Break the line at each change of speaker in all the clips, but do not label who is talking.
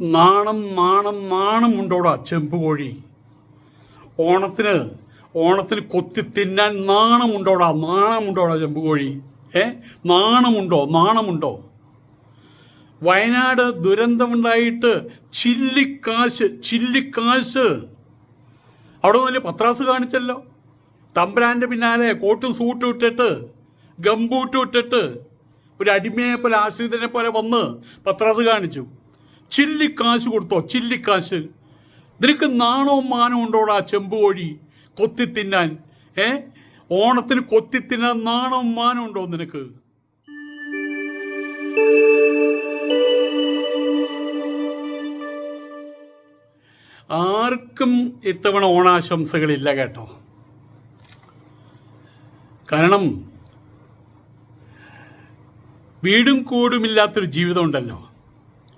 നാണം നാണം നാണം ഉണ്ടോടാ ചെമ്പുകോഴി ഓണത്തിന് ഓണത്തിന് കൊത്തി തിന്നാൻ നാണമുണ്ടോടാ നാണമുണ്ടോടാ ചെമ്പുകോഴി ഏ? നാണമുണ്ടോ? നാണമുണ്ടോ? വയനാട് ദുരന്തമുണ്ടായിട്ട് ചില്ലിക്കാശ് ചില്ലിക്കാശ്. അവിടെ നല്ല പത്രാസ് കാണിച്ചല്ലോ. തമ്പ്രാന്റെ പിന്നാലെ കോട്ടും സൂട്ടും ഇട്ടിട്ട് ഗംബൂട്ടും ഇട്ടിട്ട് ഒരു അടിമയെ പോലെ ആശ്രിതനെ പോലെ വന്ന് പത്രാസ് കാണിച്ചു. ചില്ലിക്കാശ് കൊടുത്തോ? ചില്ലിക്കാശ്. നിനക്ക് നാണവും മാനവും ഉണ്ടോടാ ചെമ്പുകോഴി കൊത്തി തിന്നാൻ. ഏ? ഓണത്തിന് കൊത്തി തിന്നാൻ നാണവും മാനവും ഉണ്ടോ നിനക്ക്? ആർക്കും ഇത്തവണ ഓണാശംസകളില്ല കേട്ടോ. കാരണം വീടും കൂടുമില്ലാത്തൊരു ജീവിതം ഉണ്ടല്ലോ.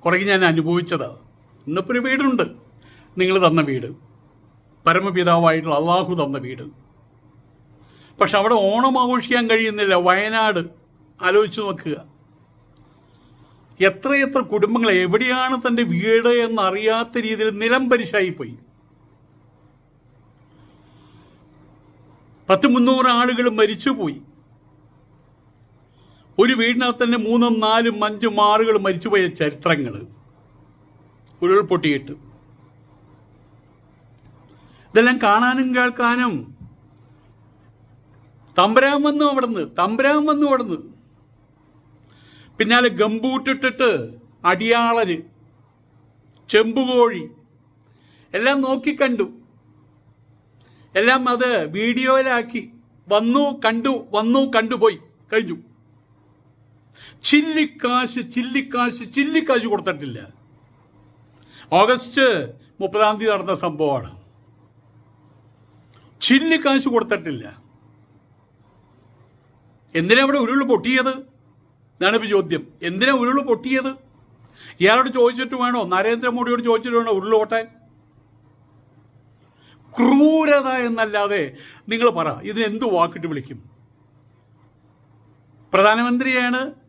കുറേ ഞാൻ അനുഭവിച്ചത്. ഇന്നിപ്പോൾ ഒരു വീടുണ്ട്. നിങ്ങൾ തന്ന വീട്. പരമപിതാവായിട്ടുള്ള അള്ളാഹു തന്ന വീട്. പക്ഷെ അവിടെ ഓണം ആഘോഷിക്കാൻ കഴിയുന്നില്ല. വയനാട്. ആലോചിച്ച് നോക്കുക. എത്രയെത്ര കുടുംബങ്ങൾ എവിടെയാണ് തന്റെ വീട് എന്നറിയാത്ത രീതിയിൽ നിലംപരിശായി പോയി പത്ത് മുന്നൂറ് ആളുകൾ മരിച്ചുപോയി. ഒരു വീടിനകത്ത് തന്നെ മൂന്നും നാലും അഞ്ചും ആറുകൾ മരിച്ചുപോയ ചരിത്രങ്ങൾ ഉരുൾപൊട്ടിയിട്ട്. ഇതെല്ലാം കാണാനും കേൾക്കാനും. തമ്പരാൻ വന്നു അവിടുന്ന് തമ്പരാൻ വന്നു അവിടുന്ന്. പിന്നാലെ ഗംബൂട്ടിട്ടിട്ട് അടിയാളര് ചെമ്പുകോഴി എല്ലാം നോക്കിക്കണ്ടു എല്ലാം അത് വീഡിയോയിലാക്കി വന്നു കണ്ടു വന്നു കണ്ടുപോയി കഴിഞ്ഞു. ചില്ലിക്കാശ് ചില്ലിക്കാശ് ചില്ലിക്കാശ് കൊടുത്തിട്ടില്ല. ഓഗസ്റ്റ് മുപ്പതാം തീയതി നടന്ന സംഭവമാണ്. ചില്ലിക്കാശ് കൊടുത്തിട്ടില്ല. എന്തിനാ അവിടെ ഉരുൾ പൊട്ടിയത്? എന്നാണ് ഇപ്പോൾ ചോദ്യം. എന്തിനാ ഉരുൾ പൊട്ടിയത്? ഇയാളോട് ചോദിച്ചിട്ട് വേണോ? നരേന്ദ്രമോദിയോട് ചോദിച്ചിട്ട് വേണോ ഉരുൾ പൊട്ടാൻ? ക്രൂരത എന്നല്ലാതെ നിങ്ങൾ പറ. ഇതിനെന്ത് വാക്കിട്ട് വിളിക്കും? പ്രധാനമന്ത്രിയാണ്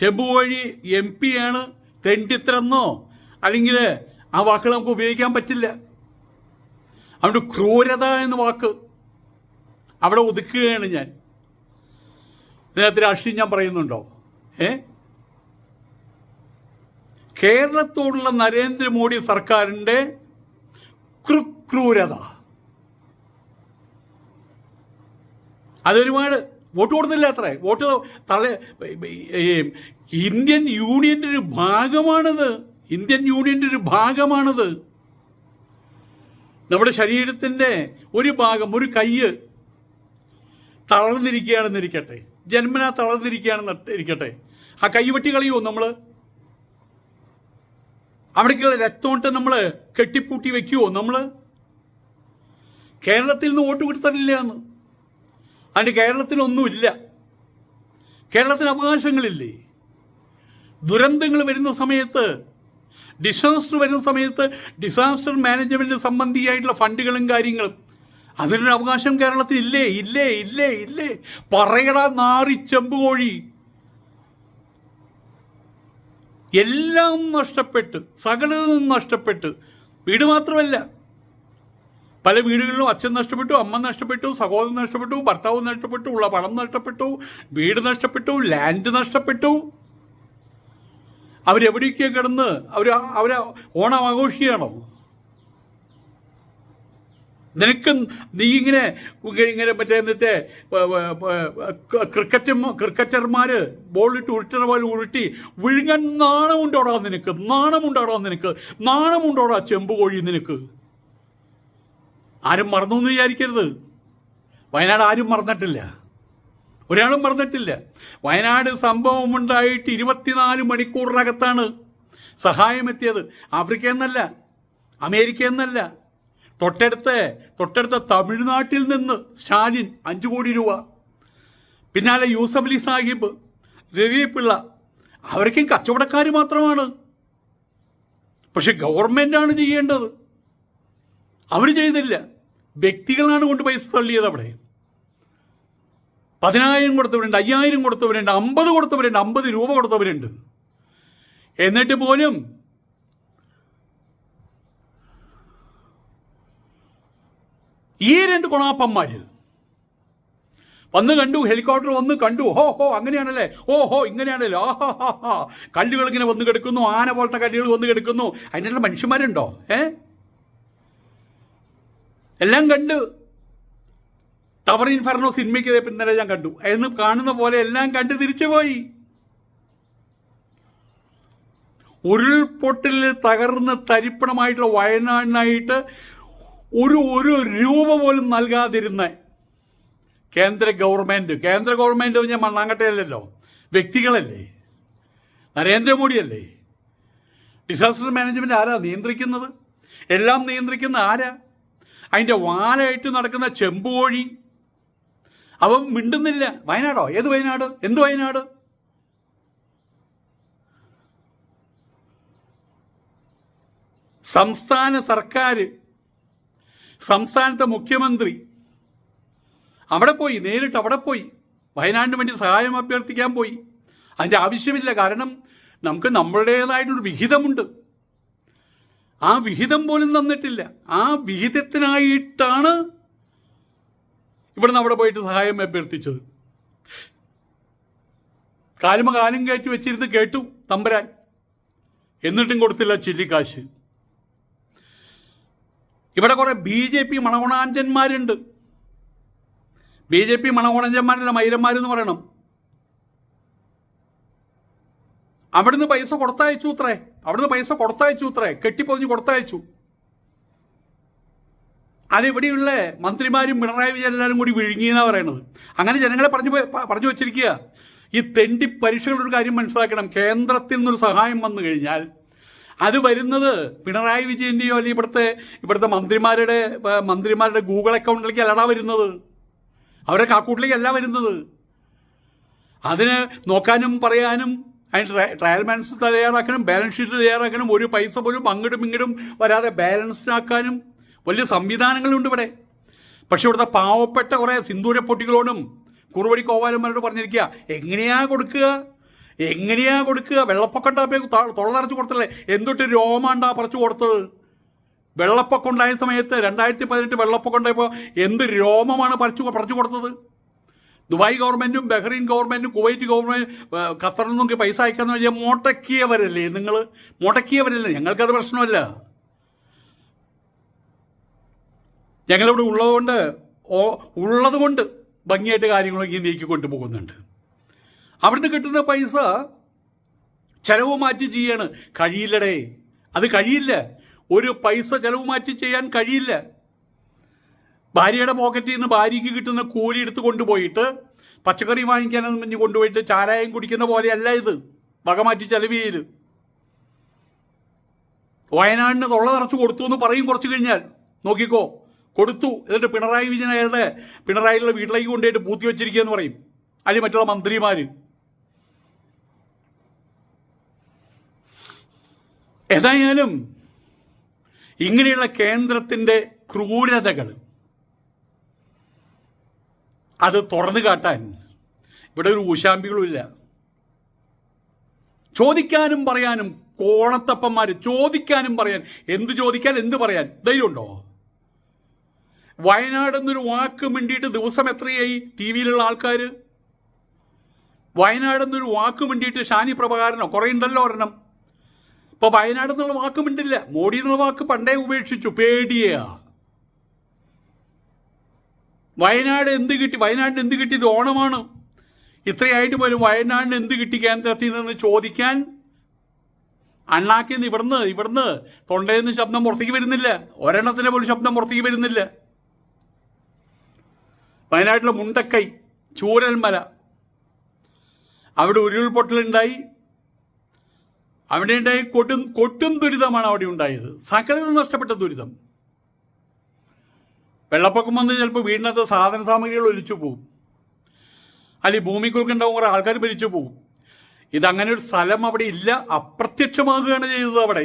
ചെമ്പുവഴി എം പി ആണ് തെണ്ടിത്തരെന്നോ? അല്ലെങ്കിൽ ആ വാക്കുകൾ നമുക്ക് ഉപയോഗിക്കാൻ പറ്റില്ല. അവിടെ ക്രൂരത എന്ന വാക്ക് അവിടെ ഒതുക്കുകയാണ് ഞാൻ. ഇതിനകത്ത് രാഷ്ട്രീയം ഞാൻ പറയുന്നുണ്ടോ? ഏ? കേരളത്തോടുള്ള നരേന്ദ്രമോദി സർക്കാരിന്റെ ക്രൂരത. അതൊരുപാട് വോട്ട് കൊടുത്തില്ല അത്രേ. വോട്ട് തല ഇന്ത്യൻ യൂണിയന്റെ ഒരു ഭാഗമാണത്. ഇന്ത്യൻ യൂണിയന്റെ ഒരു ഭാഗമാണത്. നമ്മുടെ ശരീരത്തിന്റെ ഒരു ഭാഗം ഒരു കയ്യ് തളർന്നിരിക്കുകയാണെന്നിരിക്കട്ടെ. ജന്മന തളർന്നിരിക്കുകയാണെന്ന് ഇരിക്കട്ടെ ആ കൈവെട്ടി കളിയോ നമ്മൾ അവിടേക്കുള്ള രക്തമൊട്ട് നമ്മൾ കെട്ടിപ്പൂട്ടി വെക്കുവോ നമ്മൾ കേരളത്തിൽ നിന്ന് വോട്ട് കൊടുത്തിട്ടില്ല എന്ന്. അതിന് കേരളത്തിനൊന്നുമില്ല. കേരളത്തിന് അവകാശങ്ങളില്ലേ ദുരന്തങ്ങൾ വരുന്ന സമയത്ത് ഡിസാസ്റ്റർ വരുന്ന സമയത്ത് ഡിസാസ്റ്റർ മാനേജ്മെന്റ് സംബന്ധിയായിട്ടുള്ള ഫണ്ടുകളും കാര്യങ്ങളും അതിനൊരു അവകാശം കേരളത്തിൽ ഇല്ലേ? ഇല്ലേ? ഇല്ലേ? ഇല്ലേ പറയടാ നാറി ചെമ്പുകോഴി എല്ലാം നഷ്ടപ്പെട്ട് സകലതും നഷ്ടപ്പെട്ട് വീട് മാത്രമല്ല പല വീടുകളിലും അച്ഛൻ നഷ്ടപ്പെട്ടു അമ്മ നഷ്ടപ്പെട്ടു സഹോദരൻ നഷ്ടപ്പെട്ടു ഭർത്താവ് നഷ്ടപ്പെട്ടു ഉള്ള പണം നഷ്ടപ്പെട്ടു വീട് നഷ്ടപ്പെട്ടു ലാൻഡ് നഷ്ടപ്പെട്ടു. അവരെവിടെയൊക്കെ കിടന്ന് അവർ അവർ ഓണം ആഘോഷിക്കുകയാണോ? നിനക്ക് നീ ഇങ്ങനെ ഇങ്ങനെ മറ്റേ എന്നിട്ട് ക്രിക്കറ്റ് ക്രിക്കറ്റർമാർ ബോളിട്ട് ഉരുട്ടണ പോലെ ഉരുട്ടി വിഴുങ്ങാൻ നാണമുണ്ടോടാ നിനക്ക്? നാണമുണ്ടോടാ നിനക്ക്? നാണമുണ്ടോടാ ചെമ്പ് കോഴി നിനക്ക്? ആരും മറന്നു എന്ന് വിചാരിക്കരുത്. വയനാട് ആരും മറന്നിട്ടില്ല. ഒരാളും മറന്നിട്ടില്ല. വയനാട് സംഭവം ഉണ്ടായിട്ട് ഇരുപത്തിനാല് മണിക്കൂറിനകത്താണ് സഹായം എത്തിയത്. ആഫ്രിക്ക എന്നല്ല അമേരിക്ക എന്നല്ല. തൊട്ടടുത്ത തൊട്ടടുത്ത തമിഴ്നാട്ടിൽ നിന്ന് സ്റ്റാലിൻ അഞ്ചു കോടി രൂപ. പിന്നാലെ യൂസഫ് അലി സാഹിബ് രവി പിള്ള. അവരൊക്കെ കച്ചവടക്കാർ മാത്രമാണ്. പക്ഷെ ഗവൺമെന്റാണ് ചെയ്യേണ്ടത്. അവർ ചെയ്തില്ല. വ്യക്തികളാണ് കൊണ്ട് പൈസ തള്ളിയത് അവിടെ. പതിനായിരം കൊടുത്തവരുണ്ട് അയ്യായിരം കൊടുത്തവരുണ്ട് അമ്പത് കൊടുത്തവരുണ്ട് അമ്പത് രൂപ കൊടുത്തവരുണ്ട്. എന്നിട്ട് പോലും ഈ രണ്ട് കൊണാപ്പന്മാർ വന്ന് കണ്ടു ഹെലികോപ്റ്റർ വന്ന് കണ്ടു. ഹോ ഹോ അങ്ങനെയാണല്ലേ? ഓ ഹോ ഇങ്ങനെയാണല്ലേ? ആ ഹാ ഹാ ഹാ. കല്ലുകൾ ഇങ്ങനെ വന്ന് കിടക്കുന്നു ആന പോലത്തെ കല്ലുകൾ വന്ന് കിടക്കുന്നു. അതിനുള്ള മനുഷ്യന്മാരുണ്ടോ? ഏഹ് എല്ലാം കണ്ട്. ടവർ ഇൻഫർണോ സിനിമയ്ക്ക് ഇന്നലെ ഞാൻ കണ്ടു. എന്ന് കാണുന്ന പോലെ എല്ലാം കണ്ട് തിരിച്ചു പോയി. ഉരുൾപൊട്ടലിൽ തകർന്ന് തരിപ്പണമായിട്ടുള്ള വയനാടിനായിട്ട് ഒരു ഒരു രൂപ പോലും നൽകാതിരുന്ന കേന്ദ്ര ഗവൺമെന്റ് കേന്ദ്ര ഗവൺമെന്റ് ഞാൻ മണ്ണാങ്കട്ടയല്ലല്ലോ. വ്യക്തികളല്ലേ. നരേന്ദ്രമോദിയല്ലേ. ഡിസാസ്റ്റർ മാനേജ്മെന്റ് ആരാ നിയന്ത്രിക്കുന്നത്? എല്ലാം നിയന്ത്രിക്കുന്ന ആരാ? അതിന്റെ വാലായിട്ട് നടക്കുന്ന ചെമ്പുകോഴി. അവൻ മിണ്ടുന്നില്ല. വയനാടോ? ഏത് വയനാട്? എന്ത് വയനാട്? സംസ്ഥാന സർക്കാർ സംസ്ഥാനത്തെ മുഖ്യമന്ത്രി അവിടെ പോയി നേരിട്ട് അവിടെ പോയി വയനാടിന് വേണ്ടി സഹായം അഭ്യർത്ഥിക്കാൻ പോയി. അതിന്റെ ആവശ്യമില്ല. കാരണം നമുക്ക് നമ്മളുടേതായിട്ടൊരു വിഹിതമുണ്ട്. ആ വിഹിതം പോലും തന്നിട്ടില്ല. ആ വിഹിതത്തിനായിട്ടാണ് ഇവിടുന്ന് അവിടെ പോയിട്ട് സഹായം അഭ്യർത്ഥിച്ചത്. കാലുമ കാലും കയറ്റി വെച്ചിരുന്ന് കേട്ടു തമ്പരാൻ. എന്നിട്ടും കൊടുത്തില്ല ചില്ലിക്കാശ്. ഇവിടെ കുറെ ബി ജെ പി മണകുണാഞ്ചന്മാരുണ്ട് ബി ജെ പി മണകുണാഞ്ചന്മാരല്ല മൈരന്മാരെന്ന് പറയണം. അവിടുന്ന് പൈസ കൊടുത്തയച്ചു അത്രേ. അവിടുന്ന് പൈസ കൊടുത്തയച്ചു ഇത്രേ. കെട്ടിപ്പൊതിഞ്ഞ് കൊടുത്തയച്ചു. അതിവിടെയുള്ള മന്ത്രിമാരും പിണറായി വിജയൻ എല്ലാവരും കൂടി വിഴുങ്ങിയെന്നാണ് പറയണത്. അങ്ങനെ ജനങ്ങളെ പറഞ്ഞു പറഞ്ഞു വെച്ചിരിക്കുക. ഈ തെണ്ടി പരീക്ഷകളൊരു കാര്യം മനസ്സിലാക്കണം. കേന്ദ്രത്തിൽ നിന്നൊരു സഹായം വന്നു കഴിഞ്ഞാൽ അത് വരുന്നത് പിണറായി വിജയന്റെയോ അല്ലെങ്കിൽ ഇവിടുത്തെ ഇവിടുത്തെ മന്ത്രിമാരുടെ മന്ത്രിമാരുടെ ഗൂഗിൾ അക്കൗണ്ടിലേക്ക് അല്ലടാ വരുന്നത്. അവരുടെ കാക്കൂട്ടിലേക്ക് അല്ല വരുന്നത്. അതിന് നോക്കാനും പറയാനും അതിന് ട്രയൽ ബാലൻസ് തയ്യാറാക്കാനും ബാലൻസ് ഷീറ്റ് തയ്യാറാക്കാനും ഒരു പൈസ പോലും അങ്ങോട്ടും ഇങ്ങോട്ടും വരാതെ ബാലൻസ്ഡാക്കാനും വലിയ സംവിധാനങ്ങളുണ്ട് ഇവിടെ. പക്ഷെ ഇവിടുത്തെ പാവപ്പെട്ട കുറേ സിന്ദൂര പൊട്ടികളോടും കുറുവടി കോവാലന്മാരോട് പറഞ്ഞിരിക്കുക എങ്ങനെയാ കൊടുക്കുക? എങ്ങനെയാ കൊടുക്കുക? വെള്ളപ്പൊക്കം ഉണ്ടാകുമ്പോൾ തൊള്ളറച്ച് കൊടുത്തല്ലേ? എന്തൊട്ട് രോമാണ്ടാ പറിച്ചു കൊടുത്തത്? വെള്ളപ്പൊക്കം ഉണ്ടായ സമയത്ത് രണ്ടായിരത്തി പതിനെട്ട് വെള്ളപ്പൊക്കം ഉണ്ടായപ്പോൾ എന്ത് രോമമാണ് പറിച്ചു പറിച്ചു കൊടുത്തത്? ദുബായ് ഗവൺമെന്റും ബഹ്റൈൻ ഗവൺമെന്റും കുവൈറ്റ് ഗവൺമെന്റ് ഏഹ്, ഖത്തറിൽ നിന്നൊക്കെ പൈസ അയക്കാന്ന് വെച്ചാൽ മുടക്കിയവരല്ലേ നിങ്ങൾ മുടക്കിയവരല്ലേ ഞങ്ങൾക്കത് പ്രശ്നമല്ല. ഞങ്ങളിവിടെ ഉള്ളതുകൊണ്ട് ഉള്ളതുകൊണ്ട് ഭംഗിയായിട്ട് കാര്യങ്ങളൊക്കെ നീക്കി കൊണ്ടുപോകുന്നുണ്ട്. അവിടുന്ന് കിട്ടുന്ന പൈസ ചെലവ് മാറ്റി ചെയ്യാണ്. കഴിയില്ലടേ. അത് കഴിയില്ല. ഒരു പൈസ ചെലവ് മാറ്റി ചെയ്യാൻ കഴിയില്ല. ഭാര്യയുടെ പോക്കറ്റിൽ നിന്ന് ഭാര്യയ്ക്ക് കിട്ടുന്ന കൂലി എടുത്ത് കൊണ്ടുപോയിട്ട് പച്ചക്കറി വാങ്ങിക്കാനെന്ന് പറഞ്ഞ് കൊണ്ടുപോയിട്ട് ചാരായം കുടിക്കുന്ന പോലെയല്ല ഇത്. വകമാറ്റി ചെലവ് ചെയ്യൽ വയനാടിന് തൊള്ള നിറച്ച് കൊടുത്തു എന്ന് പറയും കുറച്ച് കഴിഞ്ഞാൽ. നോക്കിക്കോ. കൊടുത്തു. എന്നിട്ട് പിണറായി വിജയൻ അയാളുടെ പിണറായിയുടെ വീട്ടിലേക്ക് കൊണ്ടുപോയിട്ട് പൂത്തി വെച്ചിരിക്കുക എന്ന് പറയും. അതിൽ മറ്റുള്ള മന്ത്രിമാര്. ഏതായാലും ഇങ്ങനെയുള്ള കേന്ദ്രത്തിന്റെ ക്രൂരതകൾ അത് തുറന്നു കാട്ടാൻ ഇവിടെ ഒരു ഊശാമ്പികളും ഇല്ല. ചോദിക്കാനും പറയാനും കോണത്തപ്പന്മാർ ചോദിക്കാനും പറയാൻ എന്ത് ചോദിക്കാൻ എന്ത് പറയാൻ? ധൈര്യമുണ്ടോ? വയനാട് എന്നൊരു വാക്ക് മിണ്ടിയിട്ട് ദിവസം എത്രയായി ടി വിയിലുള്ള ആൾക്കാർ വയനാട് എന്നൊരു വാക്ക് മിണ്ടിയിട്ട് ഷാനി പ്രഭാകരനോ? കുറേ ഉണ്ടല്ലോ ഒരെണ്ണം. ഇപ്പൊ വയനാട് എന്നുള്ള വാക്ക് മിണ്ടില്ല. മോഡി എന്നുള്ള വാക്ക് പണ്ടേ ഉപേക്ഷിച്ചു. പേടിയാ. വയനാട് എന്ത് കിട്ടി? വയനാടിന് എന്ത് കിട്ടി ഇത് ഓണമാണ്. ഇത്രയായിട്ട് പോലും വയനാടിന് എന്ത് കിട്ടി കേന്ദ്രത്തിൽ നിന്ന് ചോദിക്കാൻ? അണ്ണാക്കിന്ന് ഇവിടുന്ന് ഇവിടുന്ന് തൊണ്ടയിൽ നിന്ന് ശബ്ദം പുറത്തേക്ക് വരുന്നില്ല. ഒരെണ്ണത്തിന് പോലും ശബ്ദം പുറത്തേക്ക് വരുന്നില്ല. വയനാട്ടിലെ മുണ്ടക്കൈ ചൂരൽമല. അവിടെ ഉരുൾപൊട്ടലുണ്ടായി. അവിടെ ഉണ്ടായി കൊട്ടും കൊട്ടും ദുരിതമാണ് അവിടെ ഉണ്ടായത്. സകലതും നഷ്ടപ്പെട്ട ദുരിതം. വെള്ളപ്പൊക്കം വന്ന് ചിലപ്പോൾ വീടിനകത്ത് സാധന സാമഗ്രികൾ ഒലിച്ചു പോകും. അല്ലെങ്കിൽ ഭൂമിക്കുറുക്കുണ്ടാവും കുറേ ആൾക്കാർ മരിച്ചു പോകും. ഇതങ്ങനെ ഒരു സ്ഥലം അവിടെ ഇല്ല അപ്രത്യക്ഷമാകുകയാണ് ചെയ്തത് അവിടെ.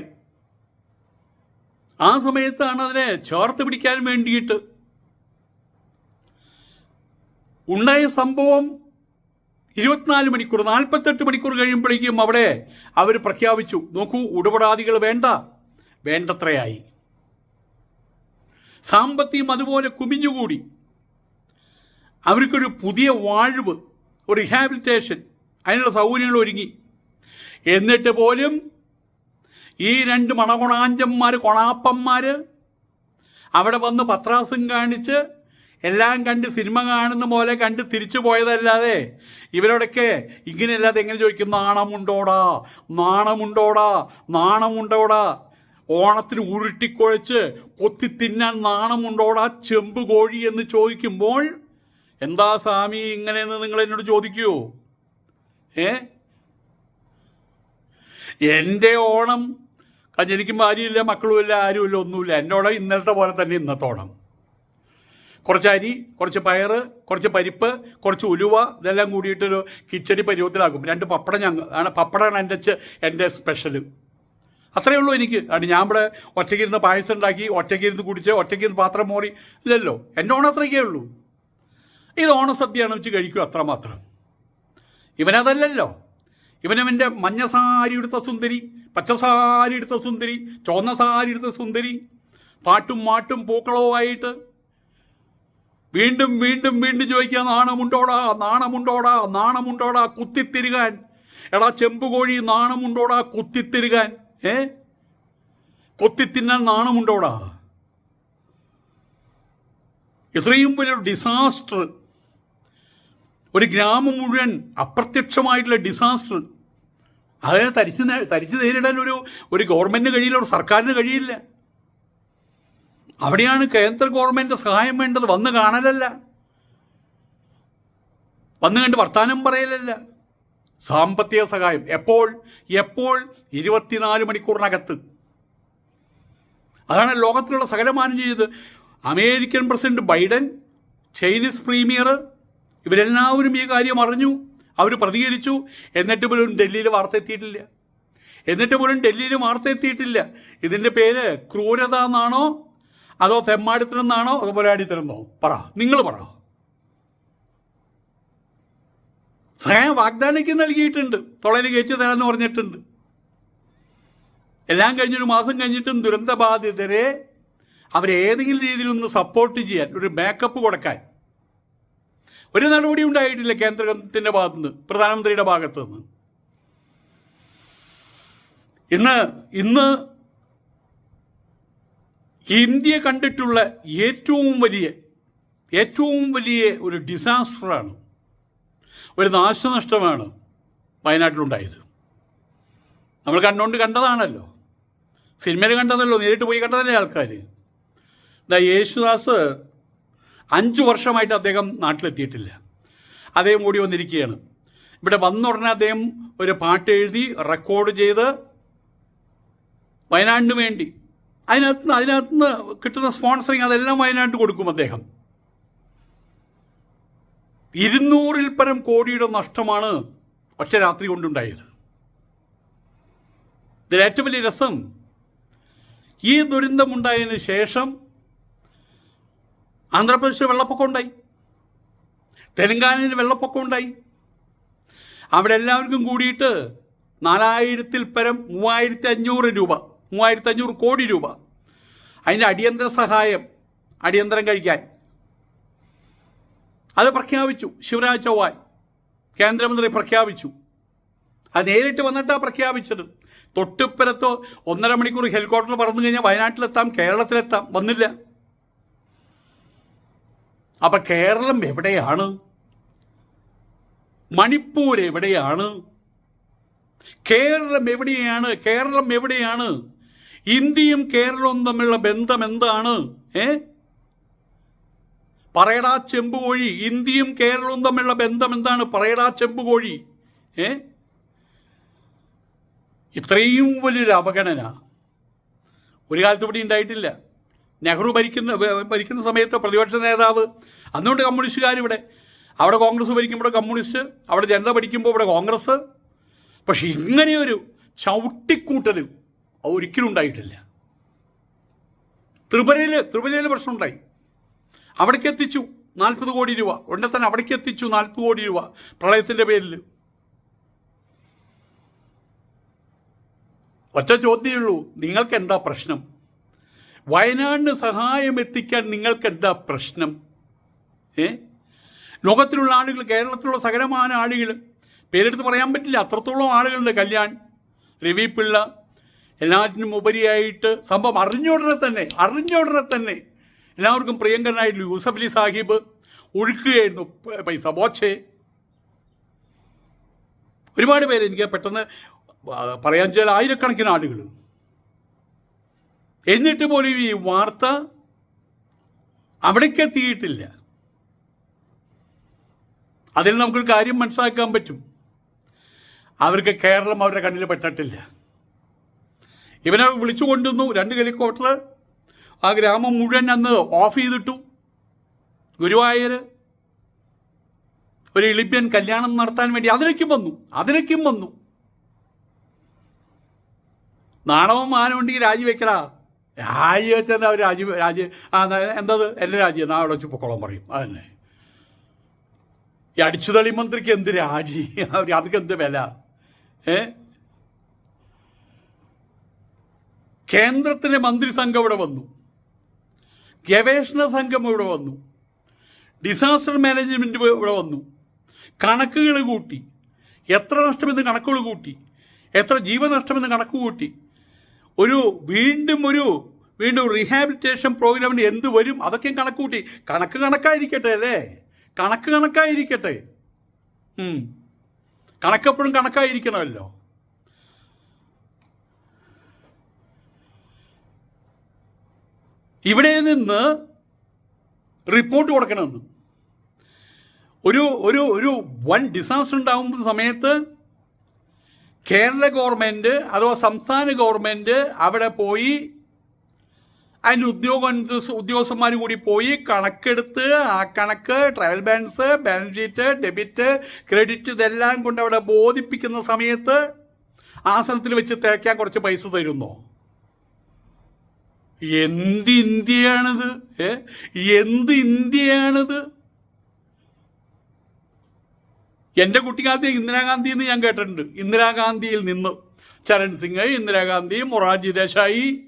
ആ സമയത്താണ് അതിനെ ചേർത്ത് പിടിക്കാൻ വേണ്ടിയിട്ട് ഉണ്ടായ സംഭവം ഇരുപത്തിനാല് മണിക്കൂർ നാൽപ്പത്തെട്ട് മണിക്കൂർ കഴിയുമ്പോഴേക്കും അവിടെ അവർ പ്രഖ്യാപിച്ചു നോക്കൂ ഉടപടാദികൾ വേണ്ട വേണ്ടത്രയായി. സാമ്പത്തികം അതുപോലെ കുമിഞ്ഞുകൂടി. അവർക്കൊരു പുതിയ വാഴ്വ് ഒരു റിഹാബിലിറ്റേഷൻ അതിനുള്ള സൗകര്യങ്ങൾ ഒരുങ്ങി. എന്നിട്ട് പോലും ഈ രണ്ട് മണകൊണാഞ്ചന്മാർ കൊണാപ്പന്മാർ അവിടെ വന്ന് പത്രാസും കാണിച്ച് എല്ലാം കണ്ട് സിനിമ കാണുന്ന പോലെ കണ്ട് തിരിച്ചു പോയതല്ലാതെ ഇവരോടൊക്കെ ഇങ്ങനെയല്ലാതെ എങ്ങനെ ചോദിക്കും നാണമുണ്ടോടാ നാണമുണ്ടോടാ നാണമുണ്ടോടാ ഓണത്തിന് ഉരുട്ടിക്കുഴച്ച് കൊത്തി തിന്നാൻ നാണമുണ്ടോടാ ചെമ്പ് കോഴി എന്ന് ചോദിക്കുമ്പോൾ എന്താ സ്വാമി ഇങ്ങനെയെന്ന് നിങ്ങൾ എന്നോട് ചോദിക്കൂ? ഏ? എന്റെ ഓണം എനിക്കും ഭാര്യയില്ല മക്കളുമില്ല ആരുമില്ല ഒന്നുമില്ല. എന്റെ ഓണം ഇന്നലത്തെ പോലെ തന്നെ ഇന്നത്തെ ഓണം. കുറച്ച് അരി കുറച്ച് പയറ് കുറച്ച് പരിപ്പ് കുറച്ച് ഉലുവ ഇതെല്ലാം കൂടിയിട്ടൊരു കിച്ചടി പരുവത്തിലാക്കും. രണ്ട് പപ്പടം ഞങ്ങൾ ആണ് പപ്പടമാണ് എന്റെ എന്റെ സ്പെഷ്യൽ അത്രയേ ഉള്ളൂ എനിക്ക്. അത് ഞാൻ ഇവിടെ ഒറ്റയ്ക്കിരുന്ന് പായസം ഉണ്ടാക്കി ഒറ്റയ്ക്കിരുന്ന് കുടിച്ച് ഒറ്റയ്ക്കിരുന്ന് പാത്രം മോറി ഇല്ലല്ലോ. എന്റെ ഓണം അത്രയ്ക്കേ ഉള്ളൂ. ഇത് ഓണസദ്യയാണ് വെച്ച് കഴിക്കും അത്രമാത്രം. ഇവനതല്ലല്ലോ. ഇവനവന്റെ മഞ്ഞ സാരി എടുത്ത സുന്ദരി പച്ച സാരി എടുത്ത സുന്ദരി ചുവന്ന സാരി എടുത്ത സുന്ദരി പാട്ടും മാട്ടും പൂക്കളവുമായിട്ട് വീണ്ടും വീണ്ടും വീണ്ടും ചോദിക്കുക നാണമുണ്ടോടാ നാണമുണ്ടോടാ നാണമുണ്ടോടാ കുത്തിത്തിരുകാൻ. എടാ ചെമ്പുകോഴി നാണമുണ്ടോടാ കുത്തിത്തിരുകാൻ. ഏ? കൊത്തിത്തിന്നാൻ നാണമുണ്ടോടാ? ഇത്രയും വലിയൊരു ഡിസാസ്റ്റർ ഒരു ഗ്രാമം മുഴുവൻ അപ്രത്യക്ഷമായിട്ടുള്ള ഡിസാസ്റ്റർ അത് തരിച്ച് തരിച്ചു നേരിടാൻ ഒരു ഒരു ഗവൺമെന്റിന് കഴിയില്ല ഒരു സർക്കാരിന് കഴിയില്ല. അവിടെയാണ് കേന്ദ്ര ഗവൺമെന്റ് സഹായം വേണ്ടത്. വന്ന് കാണലല്ല. വന്നു കണ്ട് വർത്താനം പറയലല്ല. സാമ്പത്തിക സഹായം. എപ്പോൾ? എപ്പോൾ? ഇരുപത്തിനാല് മണിക്കൂറിനകത്ത്. അതാണ് ലോകത്തിലുള്ള സകലമാനം ചെയ്തത്. American president Biden Chinese premier ഇവരെല്ലാവരും ഈ കാര്യം അറിഞ്ഞു. അവർ പ്രതികരിച്ചു. എന്നിട്ട് പോലും ഡൽഹിയിൽ വാർത്ത എത്തിയിട്ടില്ല എന്നിട്ട് പോലും ഡൽഹിയിൽ വാർത്ത എത്തിയിട്ടില്ല ഇതിന്റെ പേര് ക്രൂരത എന്നാണോ? അതോ തെമ്മാടിത്തരം എന്നാണോ? അതോ പോരാടിത്തരമെന്നോ പറ. നിങ്ങൾ പറ. സഹായം വാഗ്ദാനിക്ക് നൽകിയിട്ടുണ്ട്. തൊളയിൽ കയറ്റി തരാമെന്ന് പറഞ്ഞിട്ടുണ്ട്. എല്ലാം കഴിഞ്ഞൊരു മാസം കഴിഞ്ഞിട്ടും ദുരന്തബാധിതരെ അവരേതെങ്കിലും രീതിയിൽ ഒന്ന് സപ്പോർട്ട് ചെയ്യാൻ ഒരു ബാക്കപ്പ് കൊടുക്കാൻ. ഒരു നടപടി ഉണ്ടായിട്ടില്ല കേന്ദ്രത്തിന്റെ ഭാഗത്തുനിന്ന് പ്രധാനമന്ത്രിയുടെ ഭാഗത്തു നിന്ന് ഇന്ന് ഇന്ന് ഇന്ത്യ കണ്ടിട്ടുള്ള ഏറ്റവും വലിയ ഏറ്റവും വലിയ ഒരു ഡിസാസ്റ്ററാണ് ഒരു നാശനഷ്ടമാണ് വയനാട്ടിലുണ്ടായത്. നമ്മൾ കണ്ടുകൊണ്ട് കണ്ടതാണല്ലോ. സിനിമയിൽ കണ്ടതല്ലോ നേരിട്ട് പോയി കണ്ടതല്ലേ ആൾക്കാർ എന്താ യേശുദാസ് അഞ്ച് വർഷമായിട്ട് അദ്ദേഹം നാട്ടിലെത്തിയിട്ടില്ല. അദ്ദേഹം ഓടി വന്നിരിക്കുകയാണ്. ഇവിടെ വന്ന ഉടനെ അദ്ദേഹം ഒരു പാട്ട് എഴുതി റെക്കോർഡ് ചെയ്ത് വയനാടിന് വേണ്ടി. അതിനകത്ത് അതിനകത്ത് നിന്ന് കിട്ടുന്ന സ്പോൺസറിങ് അതെല്ലാം വയനാട്ടിൽ കൊടുക്കും അദ്ദേഹം. ഇരുന്നൂറിൽ പരം കോടിയുടെ നഷ്ടമാണ് ഒറ്റ രാത്രി കൊണ്ടുണ്ടായത്. ഇതിൽ ഏറ്റവും വലിയ രസം ഈ ദുരന്തമുണ്ടായതിന് ശേഷം ആന്ധ്രാപ്രദേശിൽ വെള്ളപ്പൊക്കം ഉണ്ടായി തെലങ്കാനയിൽ വെള്ളപ്പൊക്കം ഉണ്ടായി അവിടെ എല്ലാവർക്കും കൂടിയിട്ട് നാലായിരത്തിൽ പരം മൂവായിരത്തി അഞ്ഞൂറ് രൂപ മൂവായിരത്തി അഞ്ഞൂറ് കോടി രൂപ. അതിന്റെ അടിയന്തര സഹായം അടിയന്തരം കഴിക്കാൻ അത് പ്രഖ്യാപിച്ചു. ശിവരാജ് ചൗഹാൻ കേന്ദ്രമന്ത്രി പ്രഖ്യാപിച്ചു. അത് നേരിട്ട് വന്നിട്ടാണ് പ്രഖ്യാപിച്ചത്. തൊട്ടിപ്പുറത്തോ ഒന്നര മണിക്കൂർ ഹെലികോപ്റ്റർ പറന്നു കഴിഞ്ഞാൽ വയനാട്ടിലെത്താം കേരളത്തിലെത്താം. വന്നില്ല. അപ്പം കേരളം എവിടെയാണ്? മണിപ്പൂർ എവിടെയാണ്? കേരളം എവിടെയാണ്? കേരളം എവിടെയാണ്? ഇന്ത്യയും കേരളവും തമ്മിലുള്ള ബന്ധം എന്താണ്? ഏ? പറയടാ ചെമ്പുകോഴി ഇന്ത്യയും കേരളവും തമ്മിലുള്ള ബന്ധം എന്താണ്? പറയടാ ചെമ്പുകോഴി ഏ? ഇത്രയും വലിയൊരു അവഗണന ഒരു കാലത്ത് ഇവിടെ ഉണ്ടായിട്ടില്ല. നെഹ്റു ഭരിക്കുന്ന ഭരിക്കുന്ന സമയത്ത് പ്രതിപക്ഷ നേതാവ് അന്നുകൊണ്ട് കമ്മ്യൂണിസ്റ്റുകാർ ഇവിടെ. അവിടെ കോൺഗ്രസ് ഭരിക്കുമ്പോൾ കമ്മ്യൂണിസ്റ്റ് അവിടെ ജനത ഭരിക്കുമ്പോൾ ഇവിടെ കോൺഗ്രസ്. പക്ഷെ ഇങ്ങനെയൊരു ചവിട്ടിക്കൂട്ടൽ ഒരിക്കലും ഉണ്ടായിട്ടില്ല. ത്രിപുരയിൽ ത്രിപുരയിൽ പ്രശ്നമുണ്ടായി. അവിടേക്ക് എത്തിച്ചു. നാൽപ്പത് കോടി രൂപ. ഉടനെ തന്നെ അവിടേക്ക് എത്തിച്ചു. നാൽപ്പത് കോടി രൂപ. പ്രളയത്തിന്റെ പേരിൽ. ഒറ്റ ചോദ്യമേ ഉള്ളൂ. നിങ്ങൾക്ക് എന്താ പ്രശ്നം? വയനാടിന് സഹായം എത്തിക്കാൻ നിങ്ങൾക്ക് എന്താ പ്രശ്നം? ഏ? ലോകത്തിലുള്ള ആളുകൾ കേരളത്തിലുള്ള സകലമായ ആളുകൾ പേരെടുത്ത് പറയാൻ പറ്റില്ല. അത്രത്തോളം ആളുകളുടെ കല്യാൺ. രവി പിള്ള എല്ലാറ്റിനും ഉപരിയായിട്ട് സംഭവം അറിഞ്ഞോടനെ തന്നെ അറിഞ്ഞോടനെ തന്നെ എല്ലാവർക്കും പ്രിയങ്കരനായിട്ടുള്ള യൂസഫ് അലി സാഹിബ് ഒഴുക്കുകയായിരുന്നു പൈസ ബോച്ചേ. ഒരുപാട് പേര് എനിക്ക് പെട്ടെന്ന് പറയാൻ ചില ആയിരക്കണക്കിന് ആളുകൾ എന്നിട്ട് പോലും ഈ വാർത്ത അവിടേക്ക് എത്തിയിട്ടില്ല. അതിൽ നമുക്കൊരു കാര്യം മനസ്സിലാക്കാൻ പറ്റും. അവർക്ക് കേരളം അവരുടെ കണ്ണിൽ പെട്ടിട്ടില്ല. ഇവനെ വിളിച്ചു കൊണ്ടുവന്നു രണ്ട് ഹെലികോപ്റ്റർ ആ ഗ്രാമം മുഴുവൻ അന്ന് ഓഫ് ചെയ്തിട്ടു. ഗുരുവായൂർ ഒരു ഇളിപ്യൻ കല്യാണം നടത്താൻ വേണ്ടി അതിലേക്കും വന്നു അതിലേക്കും വന്നു. നാണവും മാനമുണ്ടെങ്കിൽ രാജിവെക്കടാ രാജിവെച്ചാൽ അവർ രാജി രാജി എന്തത്? എന്റെ രാജ്യം. നാ അവിടെ വെച്ച് പൊക്കോളം പറയും. അതന്നെ. ഈ അടിച്ചുതളി മന്ത്രിക്ക് എന്ത് രാജി? അവർ അതൊക്കെ എന്ത് വില? ഏ? കേന്ദ്രത്തിന്റെ മന്ത്രിസംഘം ഇവിടെ വന്നു. ഗവേഷണ സംഘം ഇവിടെ വന്നു. ഡിസാസ്റ്റർ മാനേജ്മെന്റ് ഇവിടെ വന്നു. കണക്കുകൾ കൂട്ടി. എത്ര നഷ്ടമെന്ന് കണക്കുകൾ കൂട്ടി. എത്ര ജീവനഷ്ടമെന്ന് കണക്ക് കൂട്ടി. ഒരു വീണ്ടും ഒരു വീണ്ടും റീഹാബിലിറ്റേഷൻ പ്രോഗ്രാമിന് എന്ത് വരും അതൊക്കെ കണക്ക് കൂട്ടി. കണക്ക് കണക്കായിരിക്കട്ടെ അല്ലേ? കണക്ക് കണക്കായിരിക്കട്ടെ. കണക്കെപ്പോഴും കണക്കായിരിക്കണമല്ലോ. ഇവിടെ നിന്ന് റിപ്പോർട്ട് കൊടുക്കണമെന്ന്. ഒരു ഒരു ഒരു വൺ ഡിസാസ്റ്റർ ഉണ്ടാകുന്ന സമയത്ത് കേരള ഗവൺമെന്റ് അഥവാ സംസ്ഥാന ഗവൺമെന്റ് അവിടെ പോയി അതിന്റെ ഉദ്യോഗ ഉദ്യോഗസ്ഥന്മാർ കൂടി പോയി കണക്കെടുത്ത് ആ കണക്ക് trial balance balance sheet debit credit ഇതെല്ലാം കൊണ്ട് അവിടെ ബോധിപ്പിക്കുന്ന സമയത്ത് ആ സ്ഥലത്തിൽ വെച്ച് തേക്കാൻ കുറച്ച് പൈസ തരുന്നോ? എന്ത് ഇന്ത്യയാണിത്? ഏ? എന്ത് ഇന്ത്യയാണിത്? എന്റെ കുട്ടിക്കാലത്ത് ഇന്ദിരാഗാന്ധി എന്ന് ഞാൻ കേട്ടിട്ടുണ്ട്. ഇന്ദിരാഗാന്ധിയിൽ നിന്ന്. ചരൺ സിംഗ് ഇന്ദിരാഗാന്ധി മൊറാർജി ദേശായി.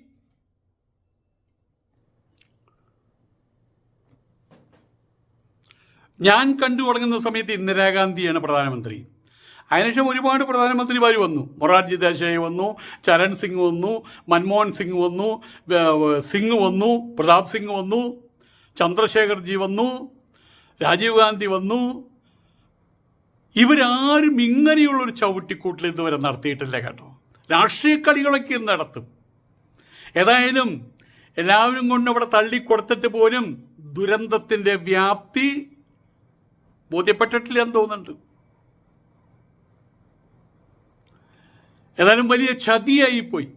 ഞാൻ കണ്ടു തുടങ്ങുന്ന സമയത്ത് ഇന്ദിരാഗാന്ധിയാണ് പ്രധാനമന്ത്രി. അതിനുശേഷം ഒരുപാട് പ്രധാനമന്ത്രിമാർ വന്നു. മൊറാർജി ദേശായി വന്നു ചരൺ സിംഗ് വന്നു മൻമോഹൻ സിംഗ് വന്നു സിംഗ് വന്നു പ്രതാപ് സിംഗ് വന്നു ചന്ദ്രശേഖർജി വന്നു രാജീവ് ഗാന്ധി വന്നു. ഇവരാരും ഇങ്ങനെയുള്ളൊരു ചവിട്ടിക്കൂട്ടിൽ ഇതുവരെ നടത്തിയിട്ടില്ല കേട്ടോ. രാഷ്ട്രീയ കളികളൊക്കെ നടത്തും. ഏതായാലും എല്ലാവരും കൊണ്ട് അവിടെ തള്ളിക്കൊടുത്തിട്ട് പോലും ദുരന്തത്തിന്റെ വ്യാപ്തി ബോധ്യപ്പെട്ടിട്ടില്ല എന്ന് തോന്നുന്നുണ്ട്. ഏതായാലും വലിയ ചതിയായിപ്പോയി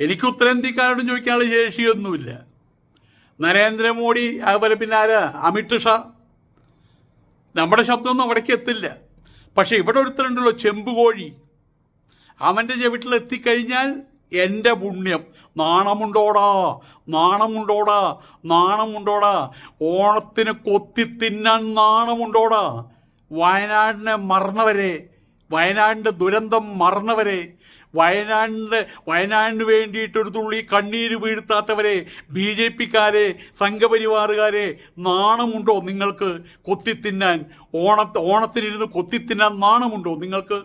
എനിക്ക് ഉത്തരേന്ത്യക്കാരോട് ചോദിക്കാനുള്ള ശേഷിയൊന്നുമില്ല. നരേന്ദ്രമോദി അതുപോലെ പിന്നെ ആരാ? അമിത് ഷാ. നമ്മുടെ ശബ്ദമൊന്നും അവിടേക്ക് എത്തില്ല. പക്ഷെ ഇവിടെ ഒരുത്തരുണ്ടല്ലോ ചെമ്പുകോഴി അവന്റെ ചെവിട്ടിൽ എത്തിക്കഴിഞ്ഞാൽ എന്റെ പുണ്യം. നാണമുണ്ടോടാ? നാണമുണ്ടോടാ? നാണമുണ്ടോടാ? ഓണത്തിന് കൊത്തി തിന്നാൻ നാണമുണ്ടോടാ? വയനാടിനെ മറന്നവരെ വയനാടിന്റെ ദുരന്തം മറന്നവരെ വയനാടിന്റെ വയനാടിന് വേണ്ടിയിട്ടൊരു തുള്ളി കണ്ണീര് വീഴ്ത്താത്തവരെ ബി ജെ പിക്കാരെ സംഘപരിവാറുകാരെ നാണമുണ്ടോ നിങ്ങൾക്ക്? കൊത്തിത്തിന്നാൻ ഓണ ഓണത്തിനിരുന്ന് കൊത്തിത്തിന്നാൻ നാണമുണ്ടോ നിങ്ങൾക്ക്?